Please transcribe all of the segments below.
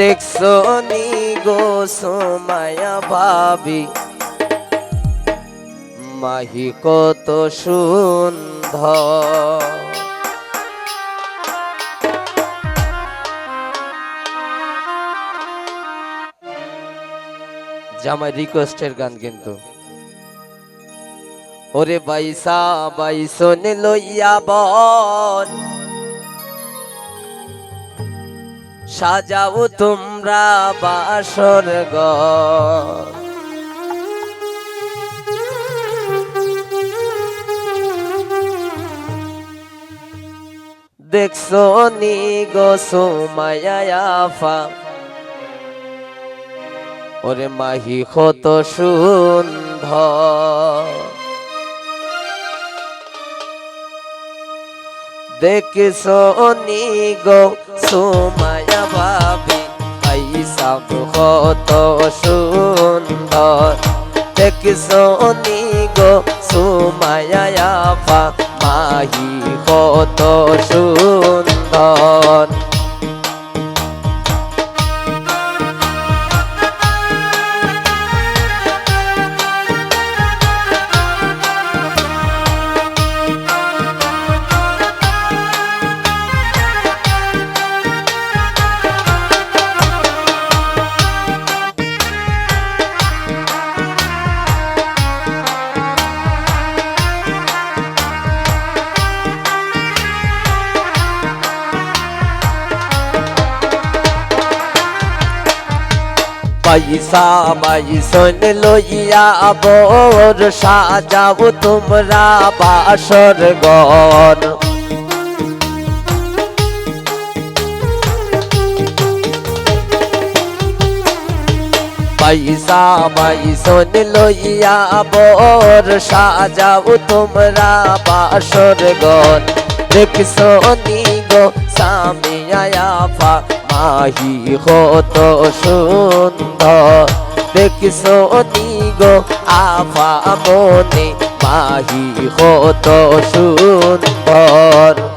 দেখছ নি গো সোমায়া ভাবি? মাহি কত সুন্দর। জামাই রিকোয়েস্টের গান কিন্তু। ওরে বাইসা বাইসন লইয়া বন। সাজাও তোমরা বাসর ঘর। দেখছ নি গো সোমায়াফা ওরে মাহি কত সুন্দর। দেখছ নি গো সোমায়া ভাবি আইসা কত সুন্দর দেখছ নি গো সোমায়া ফা মাহি কত সুন্দর পয়সা বাইসন লইয়া বর সাজাও তোমরা বাসর গর পয়সা বাইসন লইয়া বর সাজাও তোমরা বাসর গর দেখছ নি গো সামিয়া ফা মাহি কত সুন্দর। দেখছ গো আফা মনে মাহি কত সুন্দর।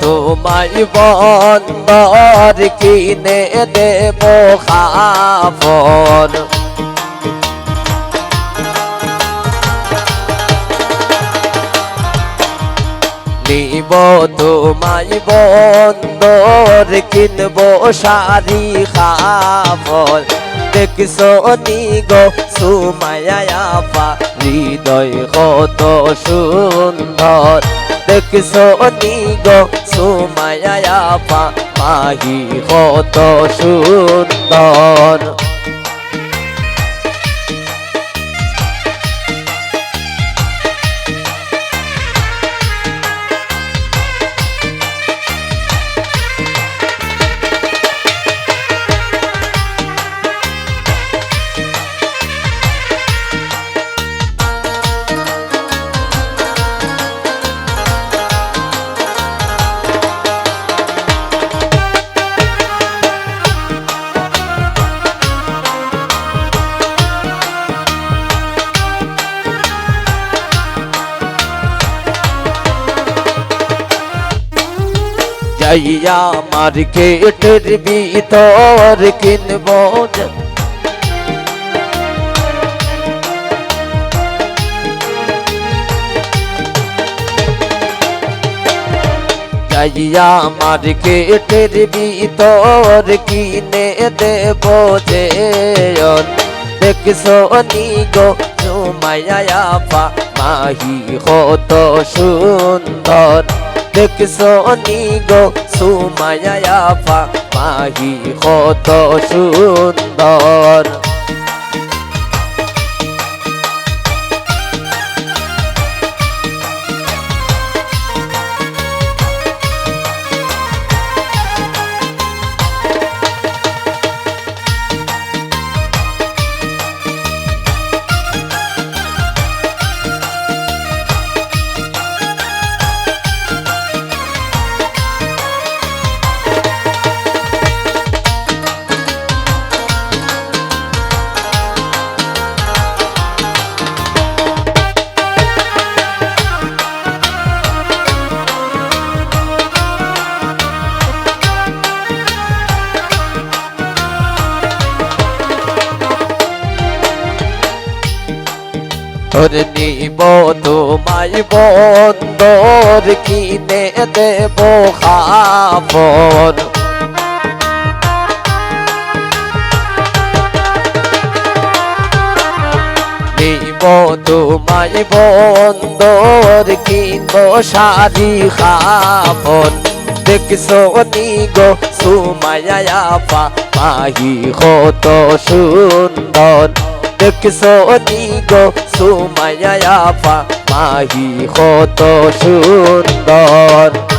তোমায় বন্দর কিনে দেব খাবর নিব তোমায় বন্দর কিনব শাড়ি খাবর দেখছ নি গো সুমায়া পা হৃদয় কত সুন্দর। দেখছ নি গো সুমায়া পা মাহি কত সুন্দর। যাইয়া মার্কেটের ভিতর কিনব যাইয়া মার্কেটের ভিতর কিনে দেব যে। দেখছ নি গো জুমায়া পা মাহি কত সুন্দর। দেখছ নি গো সুমায়া মাহি কত সুন্দর তোর নিব তোমায় বন্দর, কিনে দেব খাবর নিব তোমায় বন্দর, কিনব শাড়ি খাবর দেখছ নি গো সুমায়া পা মাহি, কত সুন্দর। দেখছ দিগো সুমায়া মাহি কত সুন্দর।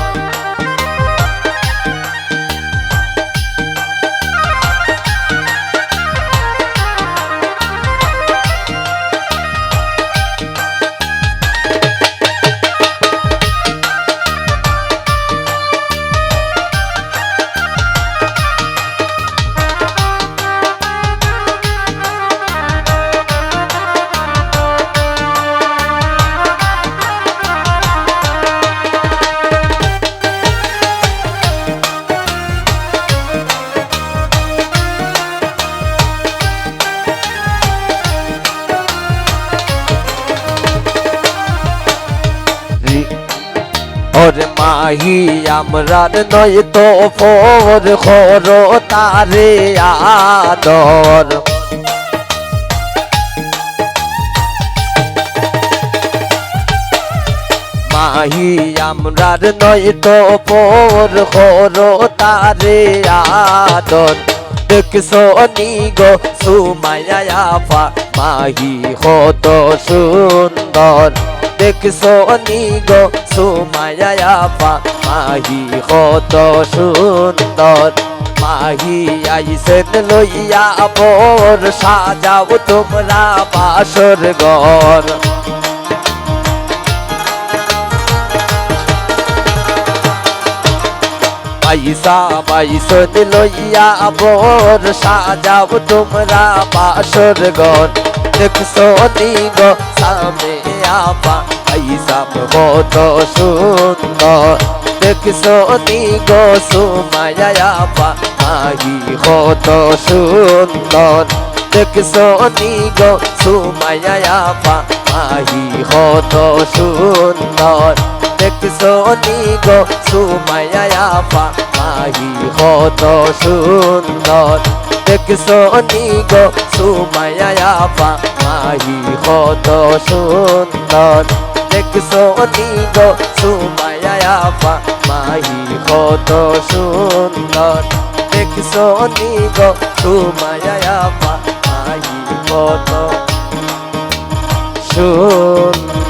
মাহি আমরার নয় তো ফোর খর তারে আদর। মাহি আমরার নয় তো ফোর খর তারে আদর। দেখছ নি গো সুমায়া পা মাহি কত সুন্দর। দেখছ নি গো সুমায়া পা মাহি কত সুন্দর। মাহি আইসেন লইয়া বর সাজাও তোমরা বাসর ঘর। পয়সা পয়সন লইয়া বর সাজাও তোমরা বাসর ঘর। দেখছ নি গো সামনে আপা পয়সা কত সুন্দর দেখছ নি গো সুমায়া পা মাহি কত সুন্দর দেখছ নি গো সুমায়া পা মাহি কত সুন্দর দেখছ নি গো সুমায়া পা মাহি কত সুন্দর দেখছ গো সুমায়া পা মাহি কত সুন্দর। দেখছ নি গো সুমায়া মাহি কত সুন্দর। দেখছ নি গো সুমায়া মাহি কত সুন্দর।